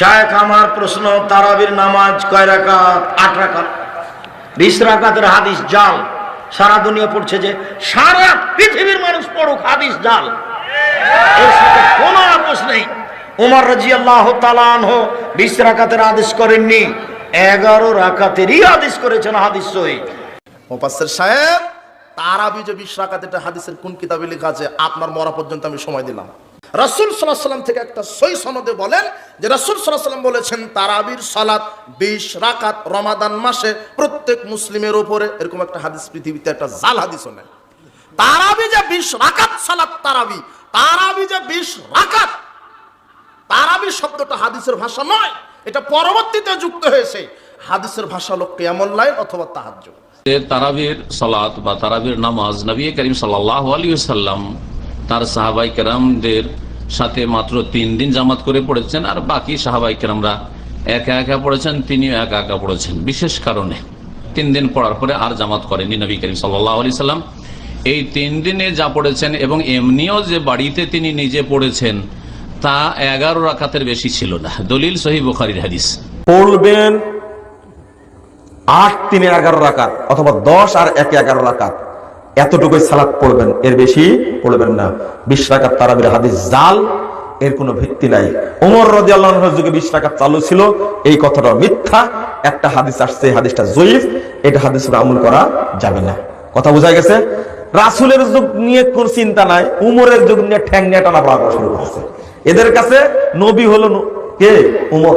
শায়েখ, আমার প্রশ্ন, তারাবির নামাজ কয় রাকাত? আট রাকাত। বিশ রাকাতের হাদিস জাল। সারা দুনিয়া পড়ছে যে সারা পৃথিবীর মানুষ পড়ুক হাদিস জাল। এর সাথে কোনো আপোষ নেই। উমর রাজি আল্লাহ তালান বিশ রাকাতের আদেশ করেননি। এগারো রাকাতেরই আদেশ করেছেন হাদিস সহি। মোপাসের সাহেব, তারাবি যে বিশ রাকাত, এটা হাদিসের কোন কিতাবে লেখা আছে? আপনার মরা পর্যন্ত আমি সময় দিলাম। রাসুল সাল্লাহ সাল্লাম থেকে একটা সই সনদে বলেন যে রাসুল সাল্লাহ সাল্লাম বলেছেন, তারাবির সালাত বিশ রাকাত রমাদান মাসে প্রত্যেক মুসলিমের ওপরে এরকম একটা হাদিস পৃথিবীতে, একটা জাল হাদিস নেই তারাবি যে বিশ রাকাত সালাত তারাবি তারাবি যে বিশ রাকাত, তারাবি শব্দটা হাদিসের ভাষা নয়, এটা পরবর্তীতে যুক্ত হয়েছে। হাদিসের ভাষা হলো কেমন লাইন অথবা তাহাজ্জুদ। তারাবির সালাত বা তারাবির নামাজ নবী করিম সাল্লাহ আলী সাল্লাম তার সাহাবাই কেরামদের সাথে মাত্র তিন দিন জামাত করে পড়েছেন, আর বাকি সাহাবাই কেরামরা একা একা পড়েছেন, তিনিও একা একা পড়েছেন। বিশেষ কারণে তিন দিন পড়ার পরে আর জামাত করেনি নবী করিম সাল্লাহ সাল্লাম। এই তিন দিনে যা পড়েছেন এবং এমনিও যে বাড়িতে তিনি নিজে পড়েছেন, তা এগারো রাখাতের বেশি ছিল না। দলিল সহি হাদিস। পড়বেন আট তিনে এগারো রাকাত অথবা দশ আর একে এগারো রাকাত। এতটুকুই সালাত পড়বেন, এর বেশি পড়বেন না। বিশ রাকাত তারাবির হাদিস জাল, এর কোনো ভিত্তি নাই। ওমর রদি আল্লাহর যুগে বিশ রাকাত চালু ছিল, এই কথাটা মিথ্যা। একটা হাদিস আসছে, এই হাদিসটা জয়ীফ, এটা হাদিস আমল করা যাবে না। কথা বোঝা গেছে? রাসুলের যুগ নিয়ে কোন চিন্তা নাই, উমরের যুগ নিয়ে ঠ্যাং নিয়ে টানা পড়া শুরু করেছে। এদের কাছে নবী হলো কে? উমর।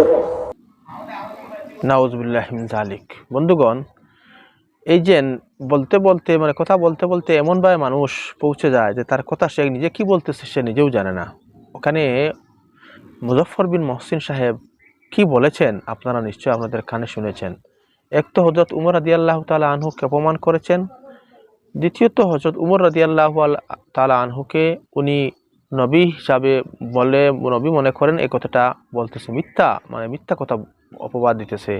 নাউজবিল্লাহ জালিক বন্ধুগণ এই যে বলতে বলতে মানে কথা বলতে বলতে এমনভাবে মানুষ পৌঁছে যায় যে তার কথা সে নিজে কি বলতেছে সে নিজেও জানে না। ওখানে মুজফর বিন মহসিন সাহেব কি বলেছেন আপনারা নিশ্চয়ই আপনাদের কানে শুনেছেন। এক তো হজরত উমর রাদি আল্লাহ তালা আনহুকে অপমান করেছেন। দ্বিতীয়ত হজরত উমর রাদি আল্লাহ তালা আনহুকে উনি নবী হিসাবে বলে, নবী মনে করেন এই কথাটা বলতেছে মিথ্যা মানে মিথ্যা কথা অপবাদ দিতেছে।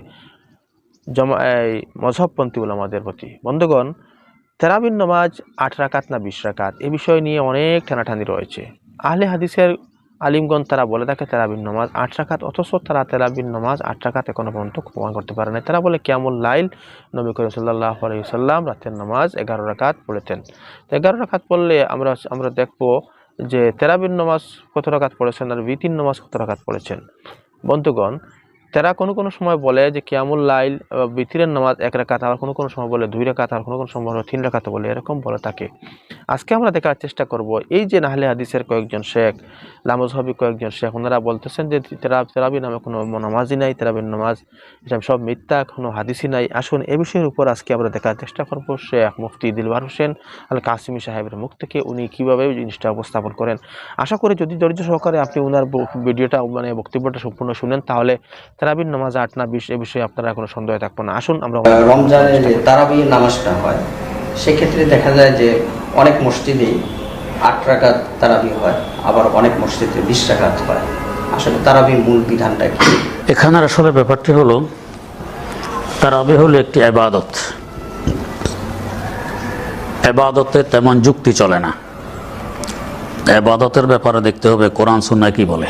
জমা, এই মজহবপন্থী আমাদের প্রতি। বন্ধুগণ, তেরাবিন নামাজ আট রাকাত না বিশ রাকাত, এ বিষয় নিয়ে অনেক ঠানাঠানি রয়েছে। আহলে হাদিসের আলিমগণ তারা বলে থাকে, তেরাবিন নামাজ আট রাখাত অথচ তারা তেরাবিন নামাজ আট রাকাত এখনও পর্যন্ত প্রমাণ করতে পারে না তারা বলে কেমন লাইল, নবী করিম সাল্লাহ আলাইসাল্লাম রাতের নামাজ এগারো রাকাত পড়েতেন তো এগারো রাকাত পড়লে আমরা আমরা দেখব যে তেরাবিন নামাজ কত রাকাত পড়েছেন আর বিতিন নামাজ কত রাকাত পড়েছেন। বন্ধুগণ তারা কোনো কোনো সময় বলে যে কিয়ামুল লাইল আহ, বিতিরের নামাজ এক রাকাত আর কোনো কোনো সময় বলে দুই রাকাত আর কোনো কোনো সময় বলে তিন রাকাত বলে এরকম বলে থাকে আজকে আমরা দেখার চেষ্টা করব এই যে নাহলে হাদিসের কয়েকজন শেখ লামজহবি কয়েকজন শেখ ওনারা বলতেছেন যে তেরা তেরাবি নামে কোনো নামাজই নাই তেরাবির নামাজ এটা সব মিথ্যা কোনো হাদিসই নাই। আসুন এ বিষয়ের উপর আজকে আমরা দেখার চেষ্টা করব শেখ মুফতি দিলবার হোসেন আল কাসিমি সাহেবের মুখ থেকে উনি কীভাবে জিনিসটা উপস্থাপন করেন। আশা করি যদি ধৈর্য সহকারে আপনি ওনার ভিডিওটা মানে বক্তব্যটা সম্পূর্ণ শুনেন তাহলে তেরাবির নামাজ আট না বিশ এ বিষয়ে আপনারা কোনো সন্দেহ থাকব না। আসুন আমরা রমজানে যে তারাবি নামাজটা হয় সেক্ষেত্রে দেখা যায় যে অনেক মসজিদেই আট রাকাত তারাবি হয় আবার অনেক মসজিদে বিশ রাকাত হয়। আসলে তারাবির মূল বিধানটা কি? এখানে আসলে ব্যাপারটি হলো তারাবি হলো একটি আবাদত আবাদতে তেমন যুক্তি চলে না। আবাদতের ব্যাপারে দেখতে হবে কোরআন সুন্না কি বলে।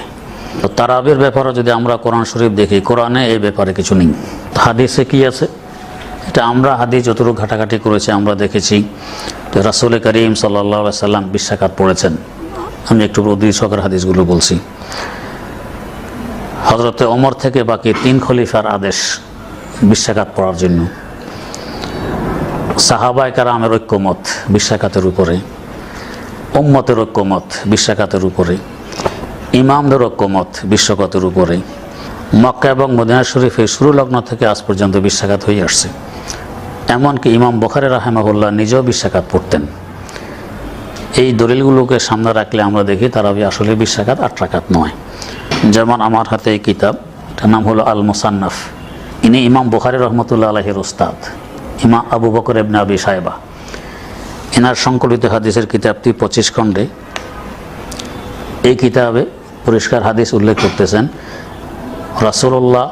তো তারাবির ব্যাপারে যদি আমরা কোরআন শরীফ দেখি, কোরআনে এই ব্যাপারে কিছু নেই। হাদিসে কি আছে? এটা আমরা হাদিস যতটুকু ঘাটাঘাটি করেছি, আমরা দেখেছি যে রাসুল করিম সাল্লা সাল্লাম বিশ্বাকাত পড়েছেন। আমি একটু উদ্দিন সকের হাদিসগুলো বলছি। হজরতে ওমর থেকে বাকি তিন খলিফার আদেশ বিশ্বাঘাত পড়ার জন্য। সাহাবাই কারামের ঐক্যমত বিশ্বাঘাতের উপরে, উম্মতের ঐক্যমত বিশ্বাঘাতের উপরে। ইমামদের ঐক্যমত বিশ্বকাতের উপরে মক্কা এবং মদিনা শরীফে শুরু লগ্ন থেকে আজ পর্যন্ত বিশ্বাঘাত হয়ে আসছে। এমনকি ইমাম বখারে রাহেমাহুল্লাহ নিজেও বিশ্বাঘাত পড়তেন। এই দলিলগুলোকে সামনে রাখলে আমরা দেখি তারা আসলে বিশ্বাঘাত আট রাকাত নয়। যেমন আমার হাতে এই কিতাব এটার নাম হলো আল মুসান্নাফ ইনি ইমাম বুখারি রহমতুল্লাহ আলহের উস্তাদ ইমা আবু বকর এবনে আবি সাহেবা এনার সংকলিত হাদিসের কিতাবটি পঁচিশ খণ্ডে। এই কিতাবে পরিষ্কার হাদিস উল্লেখ করতেছেন। রাসুল্লাহ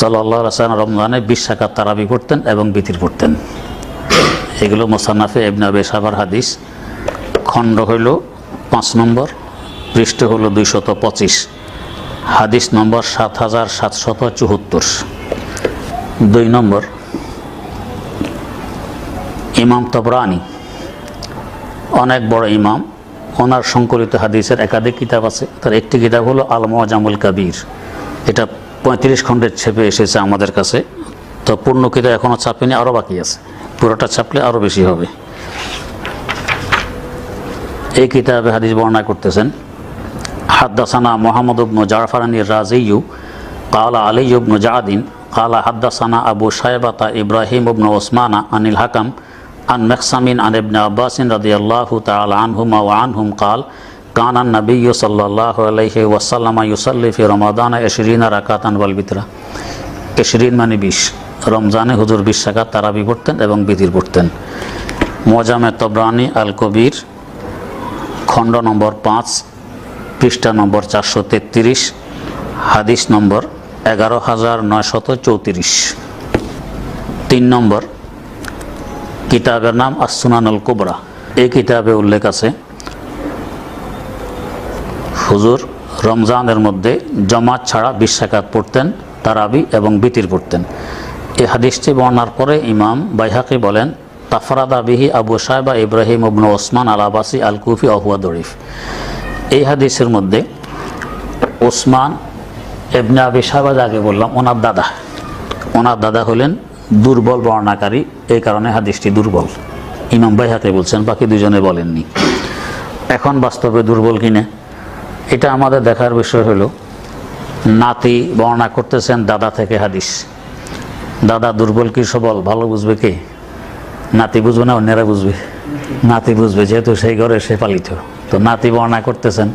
সাল্লাহ রাসান রমজানে বিশ তারাবি পড়তেন এবং বিতির পড়তেন। এগুলো মোসান্নাফে এবনে আবি সাহেবার হাদিস। খণ্ড হইল পাঁচ নম্বর, পৃষ্ঠ হলো দুইশত পঁচিশ। হাদিস নম্বর সাত হাজার সাতশত চুহত্তর দুই নম্বর, ইমাম তবরানি, অনেক বড় ইমাম ওনার সংকলিত হাদিসের একাধিক কিতাব আছে। তার একটি কিতাব হলো আল মোয়াজামুল কাবির। এটা পঁয়ত্রিশ খণ্ডের ছেপে এসেছে আমাদের কাছে। তো পূর্ণ কিতাব এখনও ছাপেনি আরও বাকি আছে। পুরোটা ছাপলে আরও বেশি হবে। এই কিতাবে হাদিস বর্ণনা করতেছেন, হাদ্দাসানা মোহাম্মদ ইবনু জাফরানি রাজিউ কালা আলী ইবনু জাদিন কালা হাদ্দাসানা আবু সাহেবাতা ইব্রাহিম ইবনু ওসমানা আনিল হাকাম عن مقسم عن ابن عباس رضي الله تعالى عنهما وعنهم قال كان النبي صلى الله عليه وسلم يصلي في رمضان 20 ركعة والبتر 20 মানে 20 রমজানে হুজুর 20 রাকাত তারাবি পড়তেন এবং বিতির পড়তেন মোজামে তবরানি আল কবির খণ্ড নম্বর পাঁচ পৃষ্ঠা নম্বর চারশো তেত্রিশ হাদিস নম্বর এগারো হাজার নয়শত চৌত্রিশ তিন নম্বর কিতাবের নাম আসুনানুল কুবরা। এই কিতাবে উল্লেখ আছে, হুজুর রমজানের মধ্যে জমাত ছাড়া বিশ্বাকাত পড়তেন, তারাবি এবং বিতির পড়তেন। এই হাদিসটি বর্ণার পরে ইমাম বাইহাকি বলেন, তাফরাদা বিহি আবু সাহেবা ইব্রাহিম ইবনু ওসমান আল আবাসি আল কুফি আহুয়া দরিফ। এই হাদিসের মধ্যে ওসমান এবনে আবি সাহেবা যাকে বললাম, ওনার দাদা। ওনার দাদা হলেন দুর্বল বর্ণাকারী, এই কারণে হাদিসটি দুর্বল। ইমাম বাইহাকে বলছেন, বাকি দুজনে বলেননি। এখন বাস্তবে দুর্বল কিনা? এটা আমাদের দেখার বিষয় হলো, নাতি বর্ণনা করতেছেন দাদা থেকে হাদিস। দাদা দুর্বল কি সবল? ভালো বুঝবে কে? নাতি বুঝবে না অন্যেরা বুঝবে? নাতি বুঝবে, যেহেতু সেই ঘরে সে পালিত। তো নাতি বর্ণনা করতেছেন,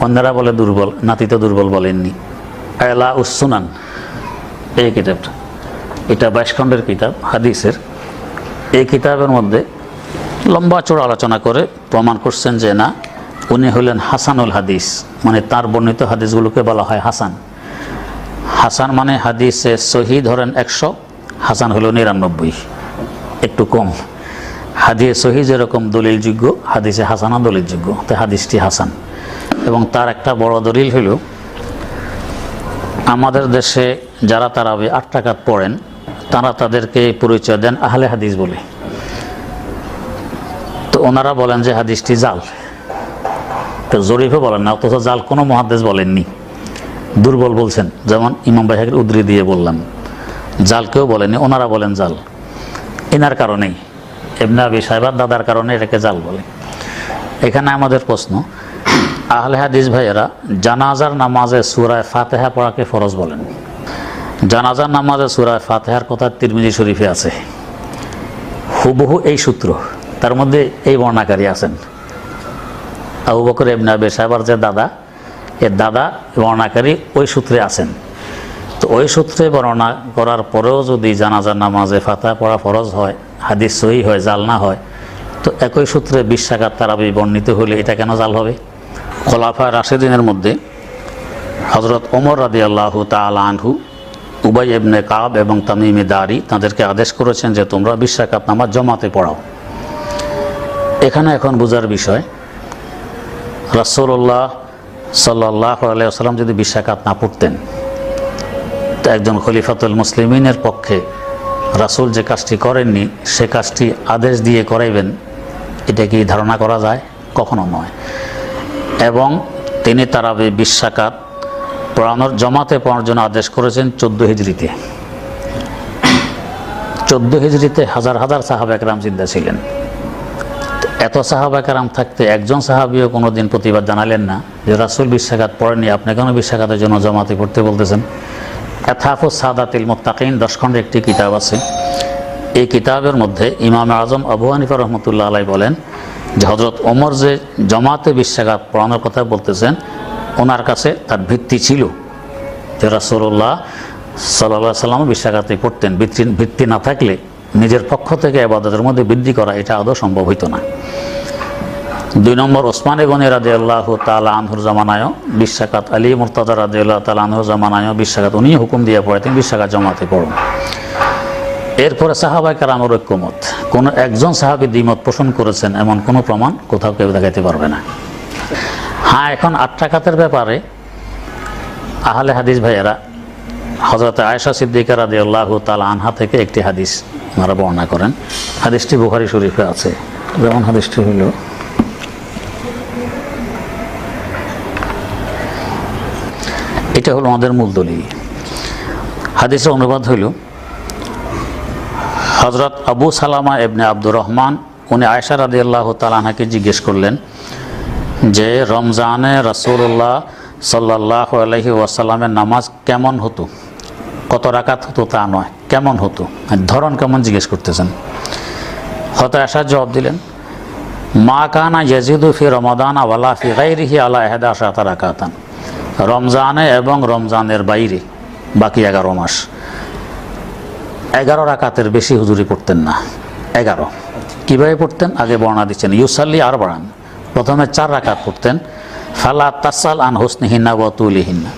অন্যরা বলে দুর্বল, নাতি তো দুর্বল বলেননি। এলা উসুনান এই কিতাবটা। এটা বাইশ খণ্ডের কিতাব, হাদিসের। এই কিতাবের মধ্যে লম্বা চড়া আলোচনা করে প্রমাণ করছেন যে না, উনি হলেন হাসানুল হাদিস মানে তার বর্ণিত হাদিসগুলোকে বলা হয় হাসান। হাসান মানে হাদিসে সহি ধরেন একশো, হাসান হলো নিরানব্বই, একটু কম। হাদিসে সহি যেরকম দলিলযোগ্য, হাদিসে হাসানা দলিলযোগ্য তাই হাদিসটি হাসান। এবং তার একটা বড় দলিল হলো, আমাদের দেশে যারা তারাবি আট টাকাত পড়েন তারা তাদেরকে পরিচয় দেন আহলে হাদিস বলে। তো ওনারা বলেন যে হাদিসটি জাল। তো জরিফে বলেন না, অথচ জাল কোনো মহাদেশ বলেননি। দুর্বল বলছেন, যেমন ইমাম বাহের উদ্রি দিয়ে বললাম। জাল কেউ বলেনি, ওনারা বলেন জাল। এনার কারণেই এমনি আবি সাহেবার দাদার কারণে এটাকে জাল বলে। এখানে আমাদের প্রশ্ন, আহলে হাদিস ভাইয়েরা জানাজার নামাজে সুরায় ফাতেহা পড়াকে ফরজ বলেন। জানাজার নামাজে সুরায় ফাতেহার কথা তিরমিজি শরীফে আছে। হুবহু এই সূত্র, তার মধ্যে এই বর্ণাকারী আছেন। আবু বকর আবি সাহেবার যে দাদা এর দাদা বর্ণাকারী ওই সূত্রে আছেন। তো ওই সূত্রে বর্ণনা করার পরেও যদি জানাজার নামাজে ফাতা পড়া ফরজ হয়, হাদিস সহি হয়, জাল না হয়, তো একই সূত্রে বিশ্বাকাত তারাবি বর্ণিত হলে এটা কেন জাল হবে? খোলাফা রাশেদিনের মধ্যে হজরত ওমর রাদি আল্লাহ তাল আনহু উবাই এবনে কাব এবং তামিমে দারি তাদেরকে আদেশ করেছেন যে তোমরা বিশ্বাকাত নামাজ জমাতে পড়াও। এখানে এখন বোঝার বিষয় রাসৌল্লাহ সাল্লাহ আলাইসাল্লাম যদি বিশ্বাকাত না পড়তেন, তো একজন খলিফাতুল মুসলিমিনের পক্ষে রাসূল যে কাজটি করেননি, সে কাজটি আদেশ দিয়ে করাইবেন, এটা কি ধারণা করা যায়? কখনো নয়। এবং তিনি তারাবি বিশ্বাকাত পড়ানোর জমাতে পড়ানোর জন্য আদেশ করেছেন চোদ্দ হিজড়িতে। চোদ্দ হিজড়িতে হাজার হাজার সাহাবাকরাম চিন্তা ছিলেন। এত সাহাবাকারাম থাকতে একজন সাহাবিও কোনো দিন প্রতিবাদ জানালেন না যে, রাসুল বিশ্বাঘাত পড়েনি আপনি কেন বিশ্বাঘাতের জন্য জমাতে পড়তে বলতেছেন? এথাফু সাদাতিল মোত্তাকিন দশ খণ্ডের একটি কিতাব আছে। এই কিতাবের মধ্যে ইমাম আজম আবু হানিফা রহমতুল্লাহ আলাই বলেন যে হজরত ওমর যে জমাতে বিশ্বাঘাত পড়ানোর কথা বলতেছেন ওনার কাছে তার ভিত্তি ছিল যে রাসুল্লাহ সাল্লাহ সাল্লাম বিশ্বাঘাতে পড়তেন ভিত্তি ভিত্তি না থাকলে নিজের পক্ষ থেকে আবাদতের মধ্যে বৃদ্ধি করা এটা আদৌ সম্ভব হইতো না। দুই নম্বর, ওসমান গনি রাজে আল্লাহ তালা আনহুর জামানায় বিশ্বাকাত আলী মুরতাজা রাজে আল্লাহ তালা আনহুর জামানায় বিশ্বাকাত উনি হুকুম দিয়ে পড়াতেন বিশ্বাকাত জমাতে পড়ুন। এরপরে সাহাবাই কারামের ঐক্যমত, কোনো একজন সাহাবি দ্বিমত পোষণ করেছেন, এমন কোনো প্রমাণ কোথাও কেউ দেখাইতে পারবে না। হ্যাঁ এখন আট টাকাতের ব্যাপারে আহলে হাদিস ভাইয়েরা হজরত আয়েশা সিদ্দিকা রাদি আল্লাহ তালা আনহা থেকে একটি হাদিস ওনারা বর্ণনা করেন। হাদিসটি বুখারি শরীফে আছে। যেমন হাদিসটি হইল, এটা হলো আমাদের মূল দলিল। হাদিসের অনুবাদ হইল হজরত আবু সালামা এবনে আব্দুর রহমান, উনি আয়সা রাদি আল্লাহ তালাহাকে জিজ্ঞেস করলেন যে রমজানে রসুল্লাহ সাল্লাহ আলহি ওয়াসাল্লামের নামাজ কেমন হতো? কত রাকাত হতো তা নয়, কেমন হতো? ধরন কেমন জিজ্ঞেস করতেছেন? হয়তো আসার জবাব দিলেন, মা কানা ইয়াজিদু ফি রমাদান আওয়ালা ফি গাইরিহি আলা এহেদা আশাতা রাকাতান। রমজানে এবং রমজানের বাইরে বাকি এগারো মাস। এগারো রাকাতের বেশি হুজুরি পড়তেন না। এগারো। কীভাবে পড়তেন? আগে বর্ণনা দিচ্ছেন, ইউসাল্লি আর বাড়ান প্রথমে চার রাকাত পড়তেন। ফালা তাসাল আন হোসনিহিনা বা তুলিহিনা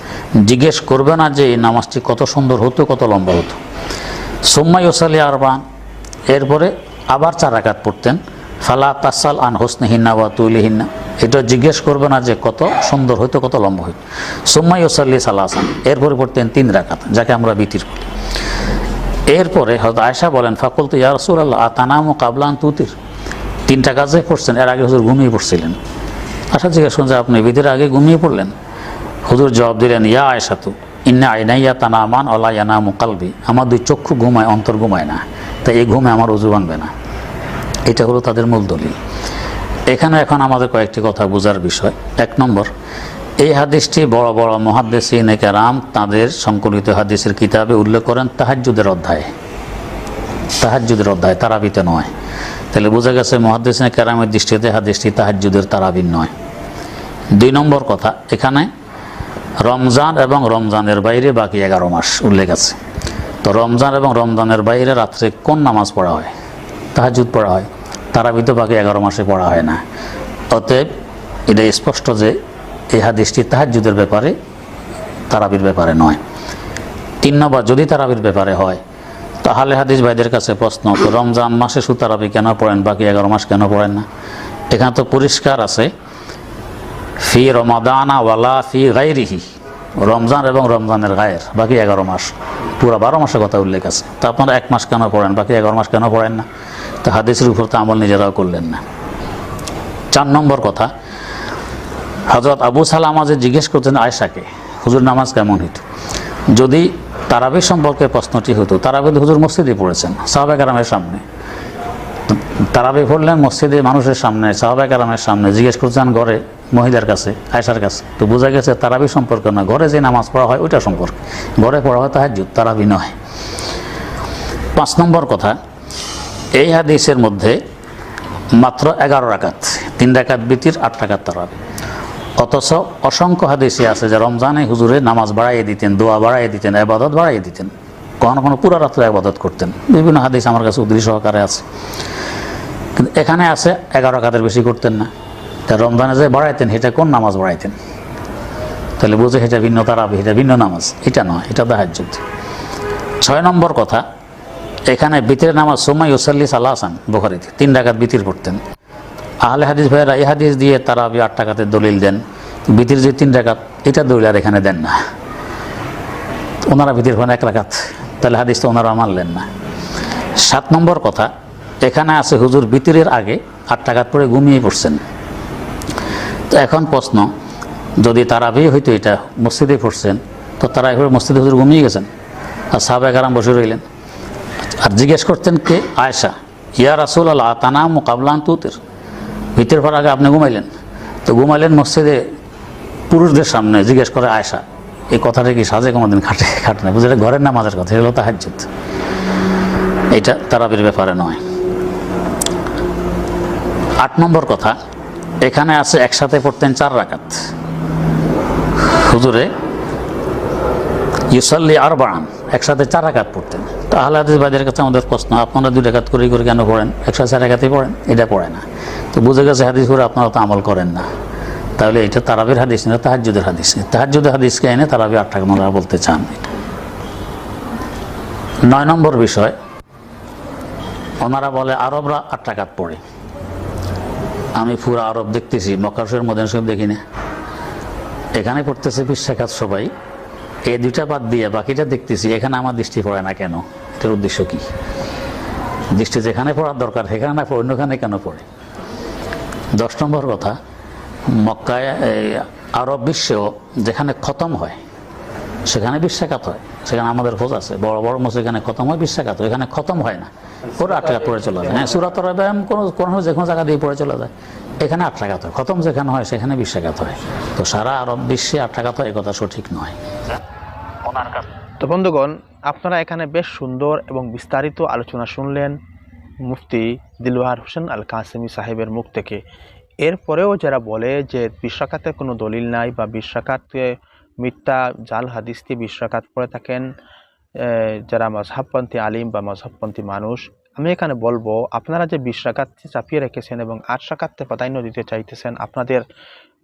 জিজ্ঞেস করবে না যে এই নামাজটি কত সুন্দর হতো, কত লম্বা হতো। সোম্মা ইউসাল্লি আরবান। এরপরে আবার চার রাকাত পড়তেন। ফালা তাসাল আন হোসনিহিনা বা তুলিহিনা এটা জিজ্ঞেস করবে না যে কত সুন্দর হইতো, কত লম্বা হইতো। সোম্মা ইউসাল্লি সালাসান। এরপরে পড়তেন তিন রাকাত, যাকে আমরা বিতির বলি। এরপরে হয়তো আয়সা বলেন ফাকুল তো ইয়া রসুল আল্লাহ আতানাম কাবলান তুতির? তিনটা কাজে পড়ছেন, এর আগে হুজুর ঘুমিয়ে পড়ছিলেন। আশা জিজ্ঞেস করুন আপনি বিধির আগে ঘুমিয়ে পড়লেন? হুজুর জবাব দিলেন, ইয়া আয়সা তু ইন্না আইনাইয়া তানামান অলা ইয়ানা মুকালবি আমার দুই চক্ষু ঘুমায়, অন্তর ঘুমায় না। তাই এই ঘুমে আমার উজু বানবে না। এটা হলো তাদের মূল দলিল। এখানে এখন আমাদের কয়েকটি কথা বোঝার বিষয়। এক নম্বর, এই হাদিসটি বড় বড় মহাদ্দেশিন রাম তাদের সংকলিত হাদিসের কিতাবে উল্লেখ করেন তাহাজ্জুদের অধ্যায়ে। তাহাজ্জুদের অধ্যায়, তারাবিতে নয়। তাহলে বোঝা গেছে মহাদ্দেশিন কেরামের দৃষ্টিতে হাদিসটি তাহাজ্জুদের তারাবিন নয়। দুই নম্বর কথা, এখানে রমজান এবং রমজানের বাইরে বাকি এগারো মাস উল্লেখ আছে। তো রমজান এবং রমজানের বাইরে রাত্রে কোন নামাজ পড়া হয়? তাহাজুদ পড়া হয়। তারাবিতে বাকি এগারো মাসে পড়া হয় না। অতএব এটা স্পষ্ট যে এই হাদিসটি তাহাজুদের ব্যাপারে, তারাবির ব্যাপারে নয়। তিন নম্বর, যদি তারাবির ব্যাপারে হয় তাহলে হাদিস ভাইদের কাছে প্রশ্ন রমজান মাসে সুতারাবি কেন পড়েন, বাকি এগারো মাস কেন পড়েন না? এখানে তো পরিষ্কার আছে, ফি রমাদানা ওয়ালা ফি গাইরিহি রমজান এবং রমজানের গায়ের, বাকি এগারো মাস। পুরো বারো মাসের কথা উল্লেখ আছে, তা আপনারা এক মাস কেন পড়েন, বাকি এগারো মাস কেন পড়েন না? তো হাদিসের উপর তো আমল নিজেরাও করলেন না। চার নম্বর কথা হজরত আবু সালামা যে জিজ্ঞেস করতেন আয়সাকে হুজুর নামাজ কেমন হইত যদি তারাবির সম্পর্কে প্রশ্নটি হতো। তারাবি হুজুর মসজিদে পড়েছেন সাহাবাগ আরামের সামনে। তারাবি পড়লেন মসজিদে মানুষের সামনে সাহাবাগ আরামের সামনে, জিজ্ঞেস করছেন ঘরে? মহিলার কাছে আয়সার কাছে। তো বোঝা গেছে তারাবি সম্পর্কে না, ঘরে যে নামাজ পড়া হয় ওইটা সম্পর্কে। ঘরে পড়া হয় তাহাজুদ তারাবি নয়। পাঁচ নম্বর কথা, এই হাদিসের মধ্যে মাত্র এগারো রাকাত, তিন রাকাত বিতির, আট রাকাত তারাবি। অথচ অসংখ্য হাদিসে আছে যে রমজানে হুজুরে নামাজ বাড়াইয়ে দিতেন, দোয়া বাড়াইয়ে দিতেন আবাদত বাড়াইয়ে দিতেন। কখনো কোনো পুরো রাত্রে আবাদত করতেন। বিভিন্ন হাদিস আমার কাছে উদ্দৃশ্য সহকারে আছে। কিন্তু এখানে আছে, এগারো কাতের বেশি করতেন না। তা রমজানে যে বাড়াইতেন সেটা কোন নামাজ বাড়াইতেন? তাহলে বুঝে সেটা ভিন্ন তারাবি এটা ভিন্ন নামাজ। এটা নয়, এটা দাহাজ্জুদ ছয় নম্বর কথা, এখানে বিতির নামাজ সোমাই ওসাল্লি সাল্লাহ হাসান বোখারিতে। তিন ডাকাত বিতির পড়তেন। আহলে হাদিস ভাইয়েরা, এই হাদিস দিয়ে তারা আট টাকাতে দলিল দেন। বিতির যে তিন ডাকাত এটা দলিল আর এখানে দেন না। ওনারা বিতির হন এক রাকাত, তাহলে হাদিস তো ওনারা মানলেন না। সাত নম্বর কথা, এখানে আছে হুজুর বিতিরের আগে আট টাকাত পরে ঘুমিয়ে পড়ছেন। তো এখন প্রশ্ন, যদি তারা তারাবি হইতো এটা, মসজিদে পড়ছেন, তো তারা এভাবে মসজিদে হুজুর ঘুমিয়ে গেছেন? আর সাহাবাহ কারাম বসে রইলেন। আর জিজ্ঞেস করতেন কে? আয়সা ইয়া রাসুল আল্লাহ তানা মোকাবলান তুতের। ভিতর পর আগে আপনি ঘুমাইলেন? তো ঘুমাইলেন মসজিদে পুরুষদের সামনে, জিজ্ঞেস করে আয়সা এই কথাটা কি সাজে কোনোদিন খাটে খাটে না? বুঝলে, ঘরের নামাজের কথা, এগুলো তাহাজ্জুদ এটা তারাবির ব্যাপারে নয়। আট নম্বর কথা, এখানে আছে একসাথে পড়তেন চার রাকাত। হুজুরে, ইউসাল্লি আর বাড়ান একসাথে চার রাকাত পড়তেন। তাহলে হাদিস বাদের কাছে আমাদের প্রশ্ন, আপনারা দুই রাকাত করে করে কেন পড়েন? একশো চার রাকাতই পড়েন? এটা পড়ে না। তো বুঝে গেছে হাদিস করে আপনারা তো আমল করেন না। তাহলে এটা তারাবির হাদিস না তাহাজুদের হাদিস নেই তাহাজুদের হাদিসকে এনে তারাবি আট টাকা ওনারা বলতে চান। নয় নম্বর বিষয়, ওনারা বলে, আরবরা আট টাকাত পড়ে। আমি পুরো আরব দেখতেছি মকাশের মধ্যে সব দেখি না। এখানে পড়তেছে বিশ্বাখাত সবাই। এই দুইটা বাদ দিয়ে বাকিটা দেখতেছি, এখানে আমার দৃষ্টি পড়ে না কেন? এটার উদ্দেশ্য কি? দৃষ্টি যেখানে পড়ার দরকার, সেখানে না পড়ে, অন্যখানে কেন পড়ে? দশ নম্বর কথা, মক্কায় আরব বিশ্বেও যেখানে খতম হয়, সেখানে বিশ্বাঘাত হয়, সেখানে আমাদের খোঁজ আছে। বড় বড় মসজিদ এখানে খতম হয় বিশ্বাঘাত হয় এখানে খতম হয় না। ওরা আট টাকা পড়ে চলে যায়। হ্যাঁ সুরাত ব্যায়াম কোনো কোনো যে কোনো জায়গা দিয়ে পড়ে চলে যায়। এখানে আট টাকাত হয়, খতম যেখানে হয়, সেখানে বিশ্বাঘাত হয়। তো সারা আরব বিশ্বে আট টাকাত হয় এ কথা সঠিক নয়। তো বন্ধুগণ আপনারা এখানে বেশ সুন্দর এবং বিস্তারিত আলোচনা শুনলেন মুফতি দিলওয়ার হোসেন আল কাসেমি সাহেবের মুখ থেকে। এরপরেও যারা বলে যে বিশ্বাকাতের কোনো দলিল নাই বা বিশ্বাকাতকে মিথ্যা জাল হাদিস দিয়ে বিশ্বাকাত পড়ে থাকেন যারা মজহাবপন্থী আলিম বা মজহাবপন্থী মানুষ, আমি এখানে বলব, আপনারা যে বিশ রাকাতকে চাপিয়ে রেখেছেন এবং আট রাকাতকে প্রাধান্য দিতে চাইতেছেন, আপনাদের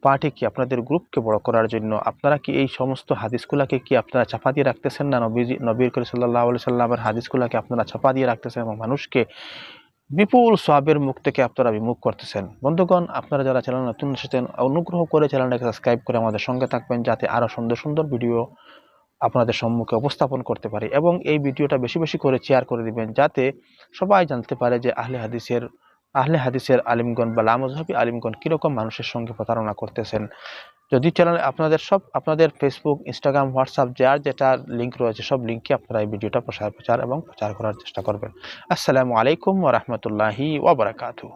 পার্টিকে আপনাদের গ্রুপকে বড় করার জন্য? আপনারা কি এই সমস্ত হাদিসগুলাকে কি আপনারা চাপা দিয়ে রাখতেছেন না? নবী নবীর করে সাল্লাহ আলি সাল্লামের হাদিসগুলাকে আপনারা চাপা দিয়ে রাখতেছেন এবং মানুষকে বিপুল সবের মুখ থেকে আপনারা বিমুখ করতেছেন? বন্ধুগণ, আপনারা যারা চ্যানেল নতুন এসেছেন, অনুগ্রহ করে চ্যানেলটাকে সাবস্ক্রাইব করে আমাদের সঙ্গে থাকবেন যাতে আরও সুন্দর সুন্দর ভিডিও আপনাদের সম্মুখে উপস্থাপন করতে পারি এবং এই ভিডিওটা বেশি বেশি করে শেয়ার করে দিবেন যাতে সবাই জানতে পারে যে আহলে হাদিসের আহলে হাদিসের আলিমগণ বা লামজহাবি আলিমগণ কীরকম মানুষের সঙ্গে প্রতারণা করতেছেন? যদি চ্যানেলে আপনাদের সব, আপনাদের ফেসবুক ইনস্টাগ্রাম হোয়াটসঅ্যাপ যার যেটা লিঙ্ক রয়েছে, সব লিঙ্কে আপনারা এই ভিডিওটা প্রসার, প্রচার এবং প্রচার করার চেষ্টা করবেন। আসসালামু আলাইকুম ওরহমতুল্লাহি ওবরাকাতু